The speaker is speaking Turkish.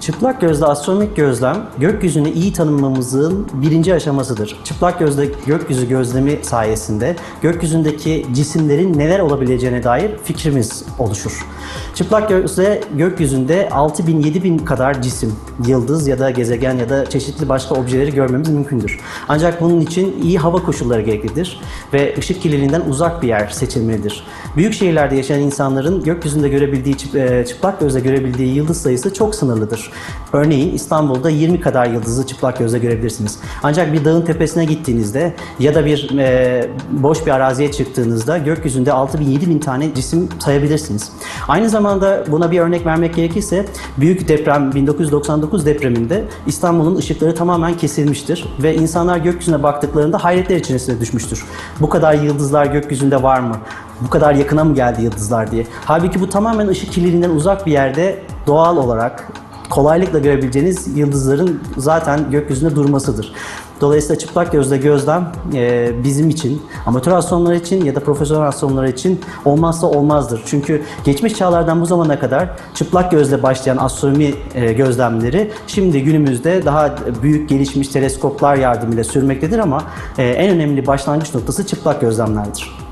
Çıplak gözle astronomik gözlem, gökyüzünü iyi tanımlamamızın birinci aşamasıdır. Çıplak gözle gökyüzü gözlemi sayesinde gökyüzündeki cisimlerin neler olabileceğine dair fikrimiz oluşur. Çıplak gözle gökyüzünde 6000-7000 kadar cisim, yıldız ya da gezegen ya da çeşitli başka objeleri görmemiz mümkündür. Ancak bunun için iyi hava koşulları gereklidir ve ışık kirliliğinden uzak bir yer seçilmelidir. Büyük şehirlerde yaşayan insanların gökyüzünde görebildiği, e, çıplak gözle görebildiği yıldız sayısı çok sınırlıdır. Örneğin İstanbul'da 20 kadar yıldızı çıplak gözle görebilirsiniz. Ancak bir dağın tepesine gittiğinizde ya da bir e, boş bir araziye çıktığınızda gökyüzünde 6000-7000 tane cisim sayabilirsiniz. Aynı zamanda buna bir örnek vermek gerekirse büyük deprem 1999 depreminde İstanbul'un ışıkları tamamen kesilmiştir ve insanlar gökyüzüne baktıklarında hayretler içerisine düşmüştür. Bu kadar yıldızlar gökyüzünde var mı? Bu kadar yakına mı geldi yıldızlar diye. Halbuki bu tamamen ışık kirliliğinden uzak bir yerde doğal olarak kolaylıkla görebileceğiniz yıldızların zaten gökyüzünde durmasıdır. Dolayısıyla çıplak gözle gözlem e, bizim için, amatör astronomlar için ya da profesyonel astronomlar için olmazsa olmazdır. Çünkü geçmiş çağlardan bu zamana kadar çıplak gözle başlayan astronomi e, gözlemleri şimdi günümüzde daha büyük gelişmiş teleskoplar yardımıyla sürmektedir ama e, en önemli başlangıç noktası çıplak gözlemlerdir.